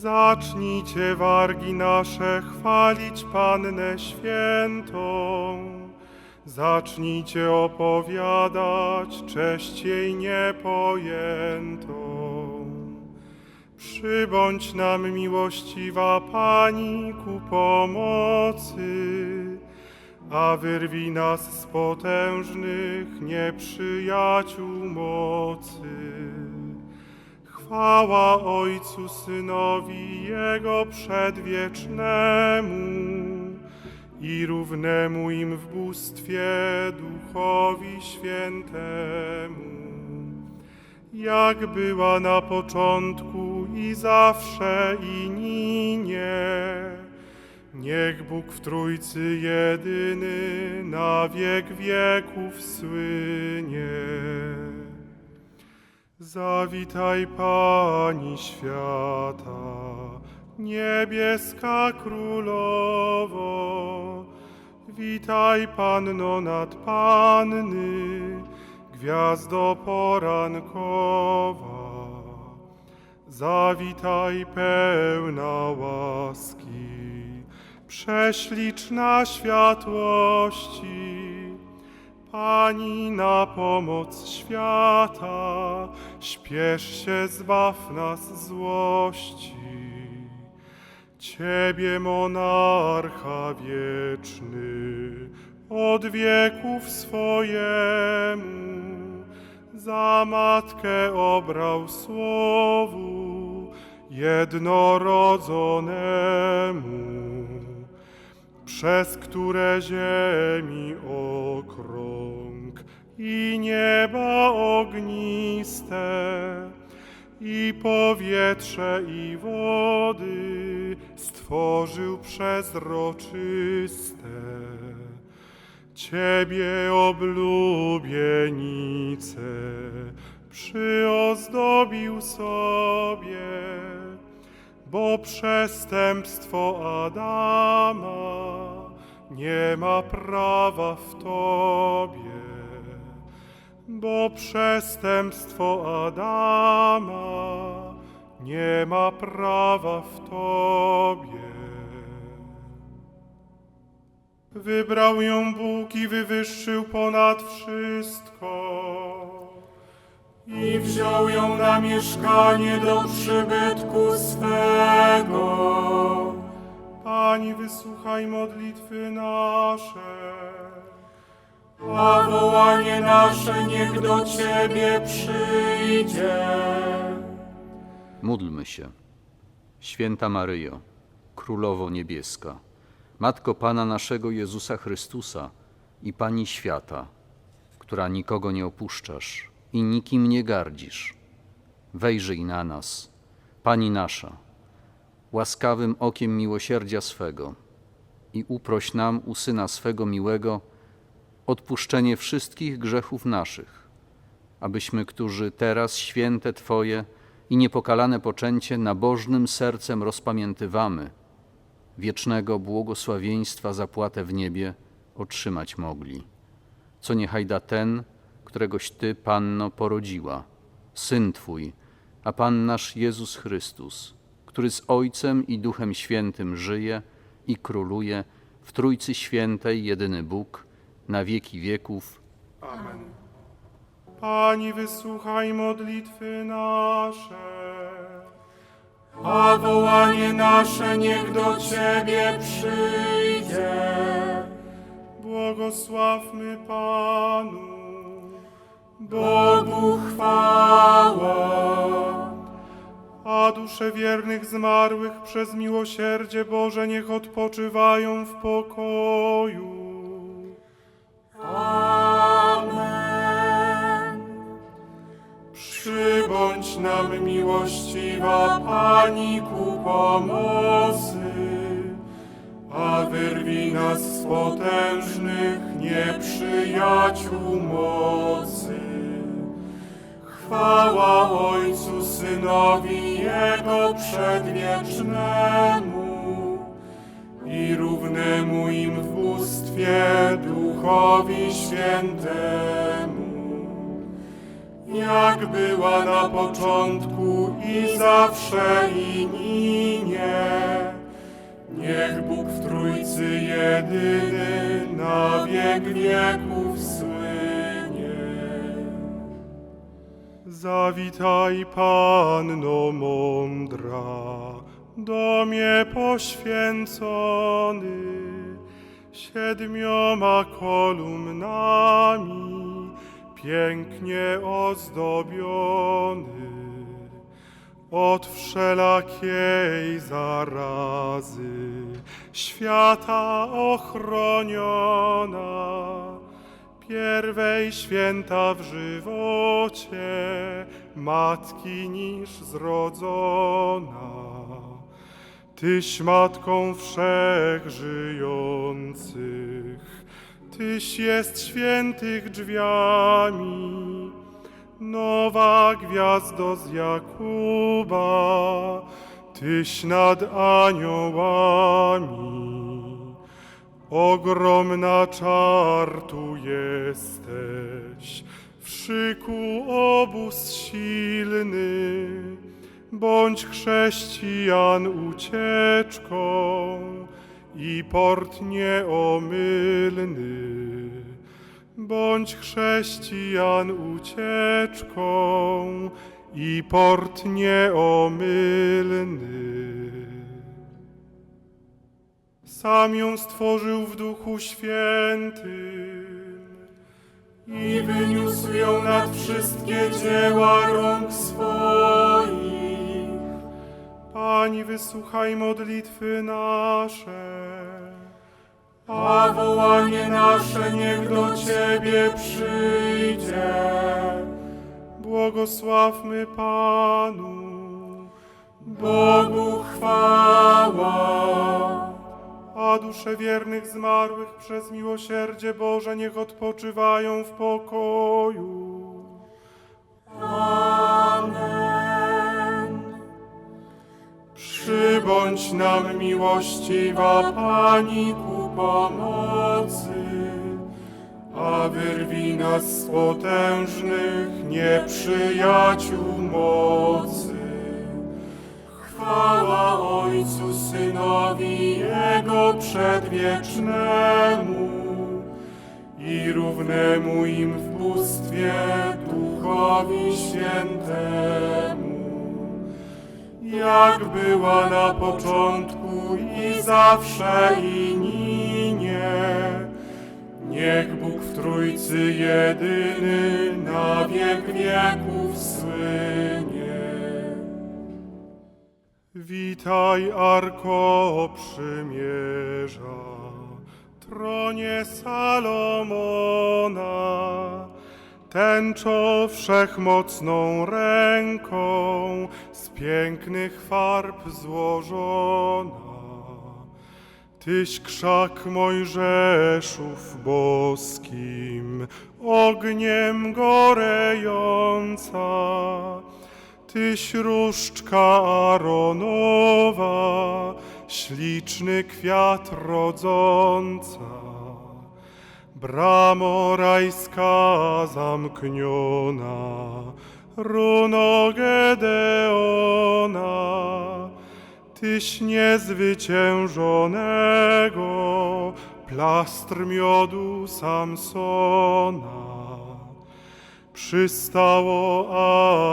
Zacznijcie wargi nasze chwalić Pannę Świętą. Zacznijcie opowiadać cześć jej niepojętą. Przybądź nam miłościwa Pani ku pomocy, a wyrwij nas z potężnych nieprzyjaciół mocy. Chwała Ojcu, Synowi, Jego przedwiecznemu i równemu im w bóstwie Duchowi Świętemu, jak była na początku i zawsze i ninie. Niech Bóg w Trójcy jedyny na wiek wieków słynie. Zawitaj Pani świata, niebieska królowo. Witaj Panno nad Panny, gwiazdo porankowa. Zawitaj pełna łaski, prześliczna światłości. Pani na pomoc świata, śpiesz się, zbaw nas złości. Ciebie, monarcha wieczny, od wieków swojemu, za matkę obrał słowu jednorodzonemu przez które ziemi okrąg i nieba ogniste, i powietrze i wody stworzył przezroczyste. Ciebie oblubienice przyozdobił sobie bo przestępstwo Adama nie ma prawa w Tobie, bo przestępstwo Adama nie ma prawa w Tobie. Wybrał ją Bóg i wywyższył ponad wszystko i wziął ją na mieszkanie do przybytku swego. Pani, wysłuchaj modlitwy nasze, a wołanie nasze niech do Ciebie przyjdzie. Módlmy się. Święta Maryjo, Królowo Niebieska, Matko Pana naszego Jezusa Chrystusa i Pani świata, która nikogo nie opuszczasz i nikim nie gardzisz, wejrzyj na nas, Pani nasza, łaskawym okiem miłosierdzia swego i uproś nam u Syna swego miłego odpuszczenie wszystkich grzechów naszych, abyśmy, którzy teraz święte Twoje i niepokalane poczęcie nabożnym sercem rozpamiętywamy, wiecznego błogosławieństwa zapłatę w niebie otrzymać mogli. Co niechaj da ten, któregoś Ty, Panno, porodziła, Syn Twój, a Pan nasz Jezus Chrystus, który z Ojcem i Duchem Świętym żyje i króluje w Trójcy Świętej, jedyny Bóg, na wieki wieków. Amen. Pani, wysłuchaj modlitwy nasze, a wołanie nasze niech do Ciebie przyjdzie. Błogosławmy Panu, Bogu chwała. A dusze wiernych zmarłych przez miłosierdzie Boże niech odpoczywają w pokoju. Nam miłościwa Pani ku pomocy, a wyrwij nas z potężnych nieprzyjaciół mocy. Chwała Ojcu, Synowi, Jego przedwiecznemu i równemu im w bóstwie Duchowi Świętemu, jak była na początku i zawsze i ninie. Niech Bóg w Trójcy jedyny na wiek wieków słynie. Zawitaj Panno mądra, domie poświęcony, siedmioma kolumnami, pięknie ozdobiony, od wszelakiej zarazy, świata ochroniona pierwej święta w żywocie, matki niż zrodzona. Tyś matką wszech żyjących, Tyś jest świętych drzwiami, nowa gwiazdo z Jakuba, Tyś nad aniołami. Ogromna czartu jesteś, w szyku obóz silny, bądź chrześcijan ucieczką i port nieomylny. Bądź chrześcijan ucieczką i port nieomylny. Sam ją stworzył w Duchu Świętym i wyniósł ją nad wszystkie dzieła rąk swoich. Pani, wysłuchaj modlitwy nasze, a wołanie nasze niech do Ciebie przyjdzie. Błogosławmy Panu, Bogu chwała. A dusze wiernych zmarłych przez miłosierdzie Boże niech odpoczywają w pokoju. Amen. Przybądź nam miłościwa Pani ku pomocy, a wyrwij nas z potężnych nieprzyjaciół mocy. Chwała Ojcu, Synowi, Jego przedwiecznemu i równemu im w bóstwie Duchowi Świętemu, jak była na początku i zawsze i ninie. Niech Bóg w Trójcy jedyny na wiek wieków słynie. Witaj, Arko Przymierza, tronie Salomona, tęczo wszechmocną ręką pięknych farb złożona. Tyś krzak Mojżeszów boskim, ogniem gorejąca, Tyś różdżka Aronowa, śliczny kwiat rodząca. Bramo rajska zamkniona, runo Gedeona, Tyś niezwyciężonego, plastr miodu Samsona. Przystało,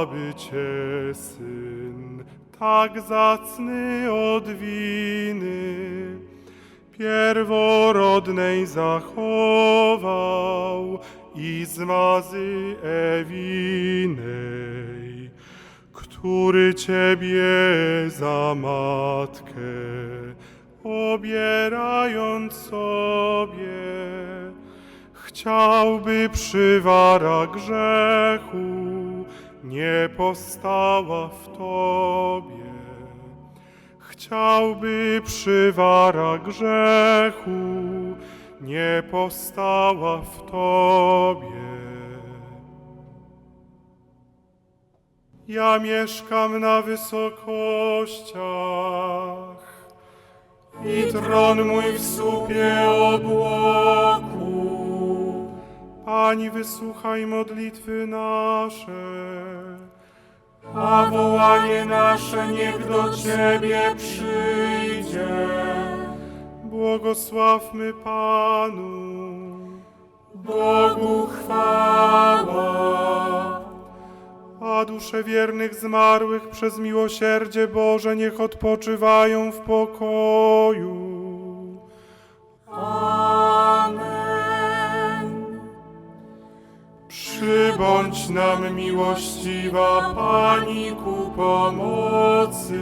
aby Cię Syn, tak zacny od winy, pierworodnej zachował i z Ewinej, który Ciebie za matkę, obierając sobie, chciałby przywara grzechu nie postała w Tobie. Chciałby przywara grzechu nie postała w Tobie. Ja mieszkam na wysokościach i tron mój w słupie obłoku. Pani wysłuchaj modlitwy nasze. A wołanie nasze niech do Ciebie przyjdzie. Błogosławmy Panu. Bogu chwała. A dusze wiernych zmarłych przez miłosierdzie Boże niech odpoczywają w pokoju. Amen. Przybądź nam miłościwa Pani ku pomocy,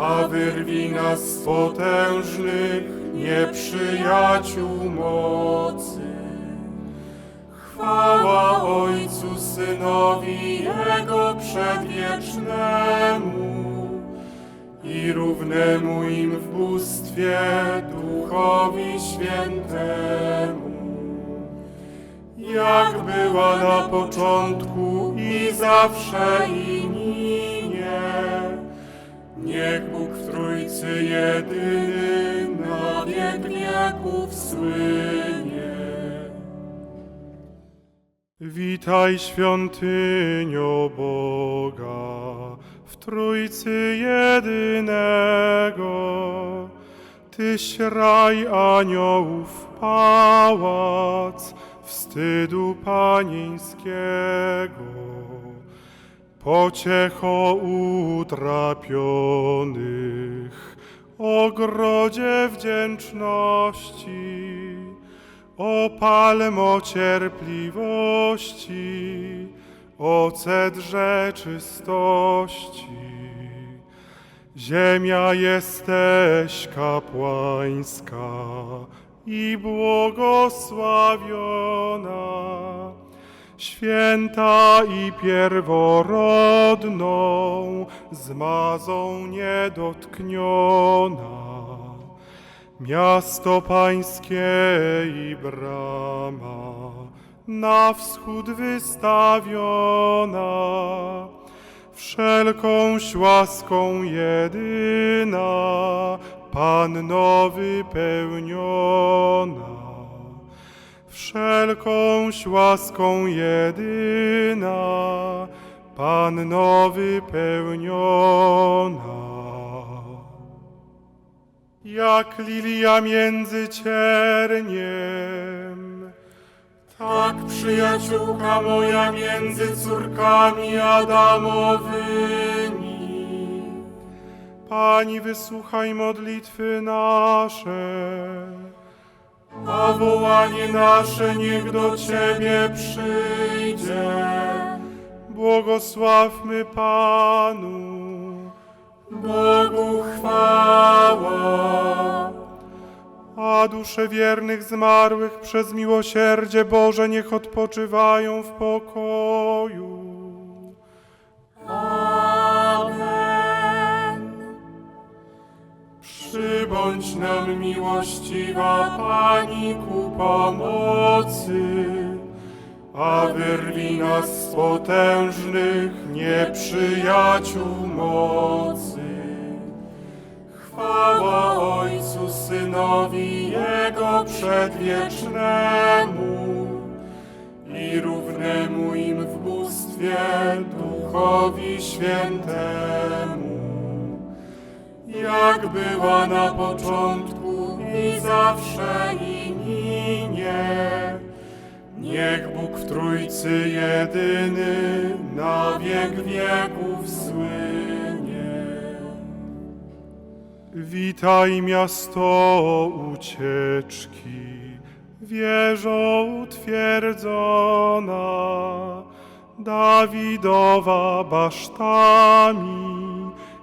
a wyrwij nas z potężnych nieprzyjaciół mocy. Chwała Ojcu, Synowi, Jego przedwiecznemu i równemu im w bóstwie Duchowi Świętemu. Jak była na początku i zawsze i minie, niech Bóg w Trójcy jedyny na wiek wieków słynie. Witaj świątynio Boga, w Trójcy jedynego. Tyś raj aniołów pałac, wstydu panieńskiego. Pociecho utrapionych, ogrodzie wdzięczności. O palmo cierpliwości, o cedrze czystości. Ziemia jesteś kapłańska i błogosławiona, święta i pierworodną, zmazą niedotkniona. Miasto pańskie i brama na wschód wystawiona, wszelkąś łaską jedyna, Panno wypełniona. Wszelkąś łaską jedyna, Panno wypełniona. Jak lilia między cierniem, tak przyjaciółka moja między córkami Adamowymi. Pani, wysłuchaj modlitwy nasze, a wołanie nasze niech do Ciebie przyjdzie. Błogosławmy Panu. Bogu chwała. A dusze wiernych zmarłych przez miłosierdzie Boże niech odpoczywają w pokoju. Przybądź nam miłościwa Pani ku pomocy, a wyrwij nas z potężnych nieprzyjaciół mocy. Chwała Ojcu, Synowi, Jego przedwiecznemu i równemu im w bóstwie Duchowi Świętemu. Jak była na początku i zawsze i minie, Niech Bóg w Trójcy jedyny na wiek wieków słynie. Witaj miasto ucieczki, wieżo utwierdzona, Dawidowa basztami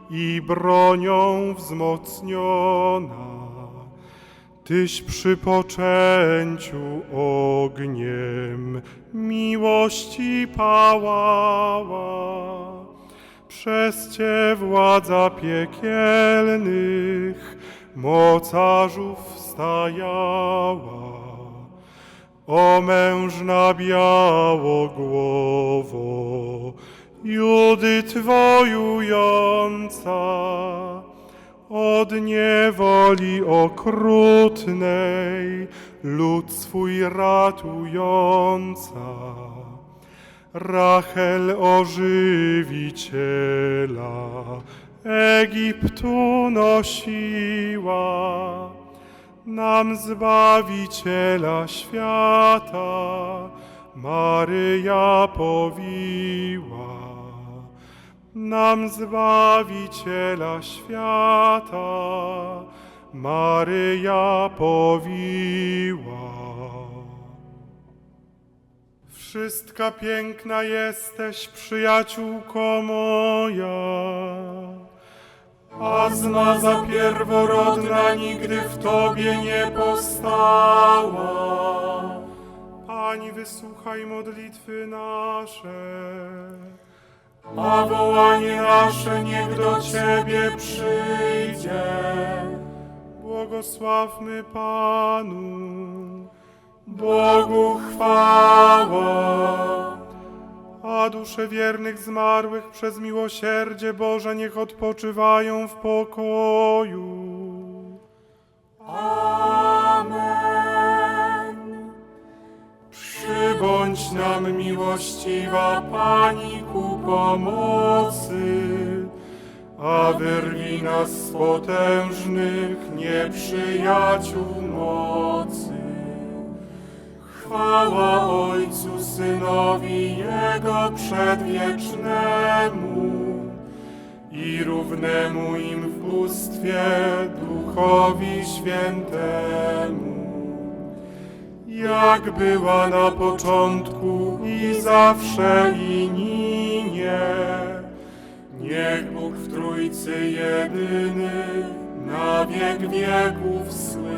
i bronią wzmocniona. Tyś przy poczęciu ogniem miłości pałała. Przez Cię władza piekielnych mocarzów stajała. O mężna białogłowo, Judy wojująca, od niewoli okrutnej, lud swój ratująca. Rachel ożywiciela Egiptu nosiła, nam Zbawiciela świata Maryja powiła. Nam Zbawiciela świata Maryja powiła. Wszystka piękna jesteś, przyjaciółko moja, a zmaza pierworodna nigdy w Tobie nie powstała. Pani, wysłuchaj modlitwy nasze, a wołanie nasze niech do Ciebie przyjdzie. Błogosławmy Panu. Bogu chwała. A dusze wiernych zmarłych przez miłosierdzie Boże niech odpoczywają w pokoju. Nam miłościwa Pani ku pomocy, a wyrwij nas z potężnych nieprzyjaciół mocy. Chwała Ojcu, Synowi Jego przedwiecznemu i równemu im w bóstwie Duchowi Świętemu, jak była na początku i zawsze i ninie. Niech Bóg w Trójcy jedyny na wiek wieków słynie.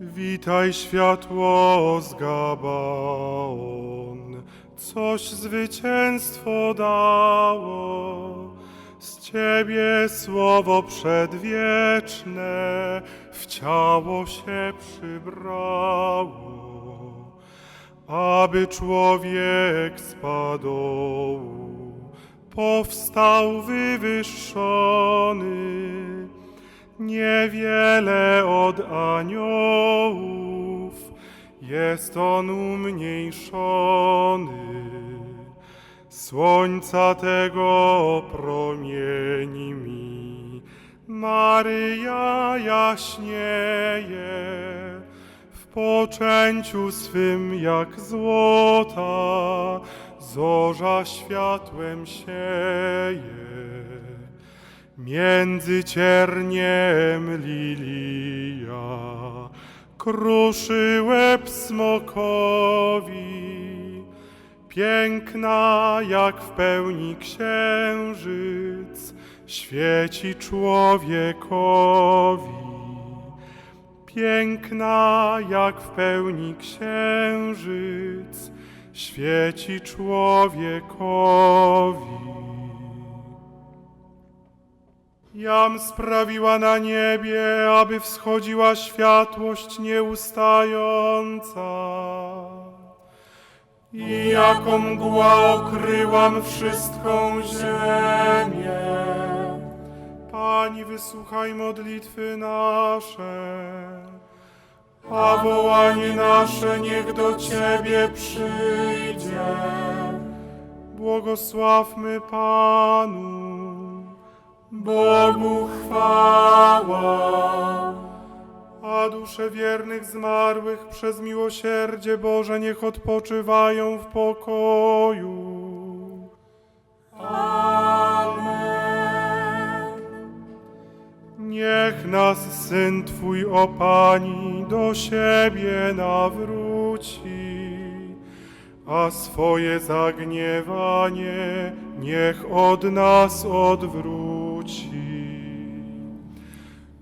Witaj światło z Gabaon, coś zwycięstwo dało. Z Ciebie słowo przedwieczne w ciało się przybrało, aby człowiek z padołu powstał wywyższony niewiele od aniołów, jest on umniejszony. Słońca tego promieni mi, Maryja jaśnieje, w poczęciu swym jak złota, zorza światłem sieje. Między cierniem lilia kruszy łeb smokowi, piękna jak w pełni księżyc, świeci człowiekowi. Piękna jak w pełni księżyc, świeci człowiekowi. Jam sprawiła na niebie, aby wschodziła światłość nieustająca. I jako mgła okryłam wszystką ziemię. Pani, wysłuchaj modlitwy nasze, a wołanie nasze niech do Ciebie przyjdzie. Błogosławmy Panu. Bogu chwała. A dusze wiernych zmarłych przez miłosierdzie Boże niech odpoczywają w pokoju. Amen. Niech nas Syn Twój, o Pani, do siebie nawróci, a swoje zagniewanie niech od nas odwróci.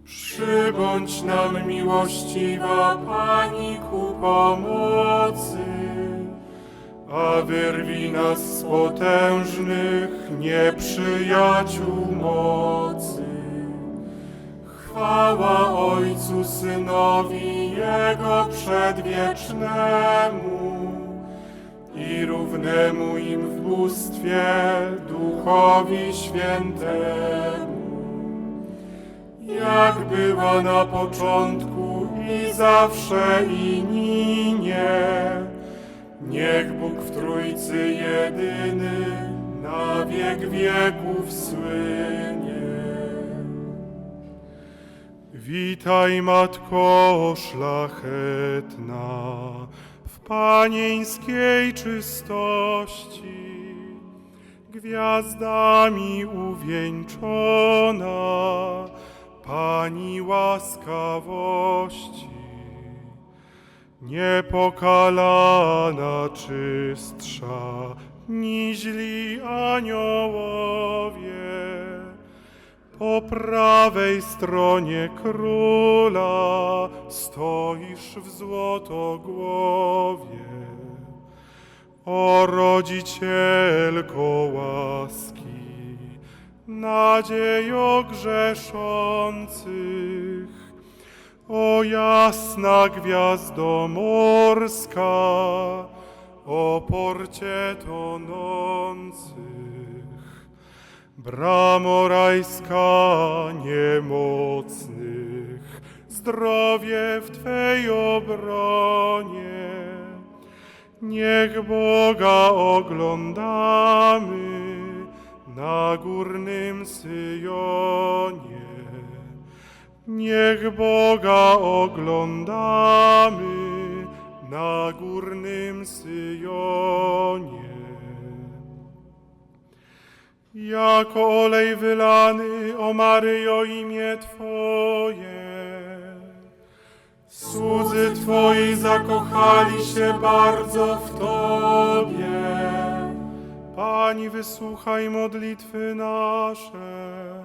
Przybądź nam miłościwa Pani ku pomocy, a wyrwij nas z potężnych nieprzyjaciół mocy. Chwała Ojcu, Synowi, Jego przedwiecznemu i równemu im w bóstwie Duchowi Świętemu jak była na początku i zawsze i ninie. Niech Bóg w Trójcy jedyny na wiek wieków słynie. Witaj, Matko szlachetna, w panieńskiej czystości, gwiazdami uwieńczona, Pani łaskawości, niepokalana czystsza, niźli aniołowie. Po prawej stronie króla stoisz w złotogłowie. O rodzicielko łaski, nadziejo grzeszących, o jasna gwiazdo morska, o porcie tonących. Bramo rajska niemocnych, zdrowie w Twej obronie. Niech Boga oglądamy na górnym Syjonie. Niech Boga oglądamy na górnym Syjonie. Jako olej wylany, o Maryjo, imię Twoje. Słudzy Twoi zakochali się bardzo w Tobie. Pani, wysłuchaj modlitwy nasze,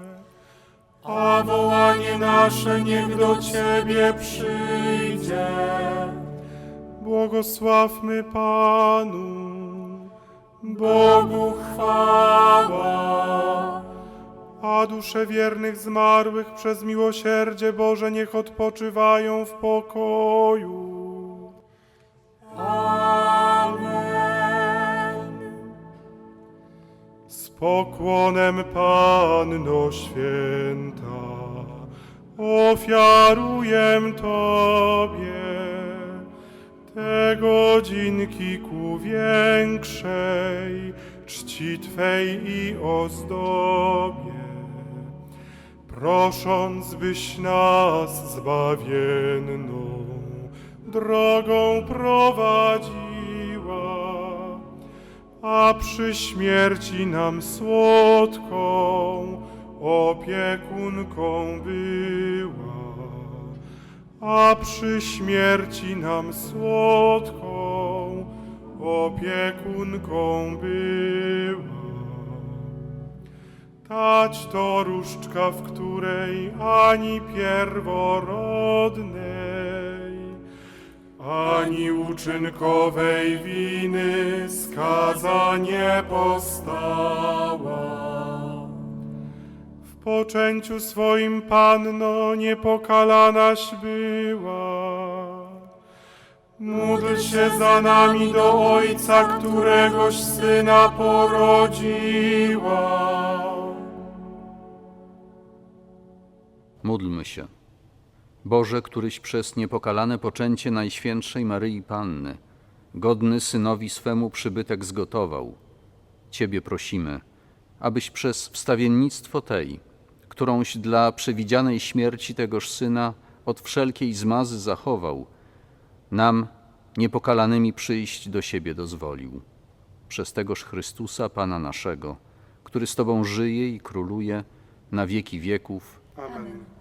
a wołanie nasze niech do Ciebie przyjdzie. Błogosławmy Panu. Bogu chwała. Dusze wiernych zmarłych przez miłosierdzie Boże niech odpoczywają w pokoju. Z pokłonem Panno Święta ofiaruję Tobie te godzinki ku większej czci Twej i ozdobie, prosząc byś nas zbawienną drogą prowadziła, a przy śmierci nam słodką opiekunką była a przy śmierci nam słodką opiekunką była. Tać to różdżka, w której ani pierworodnej, ani uczynkowej winy skaza nie postała. W poczęciu swoim Panno niepokalanaś była. Módl się za nami do Ojca, któregoś Syna porodziła. Módlmy się. Boże, któryś przez niepokalane poczęcie Najświętszej Maryi Panny, godny synowi swemu przybytek zgotował. Ciebie prosimy, abyś przez wstawiennictwo tej, którąś dla przewidzianej śmierci tegoż syna od wszelkiej zmazy zachował, nam niepokalanymi przyjść do siebie dozwolił. Przez tegoż Chrystusa, Pana naszego, który z Tobą żyje i króluje na wieki wieków. Amen.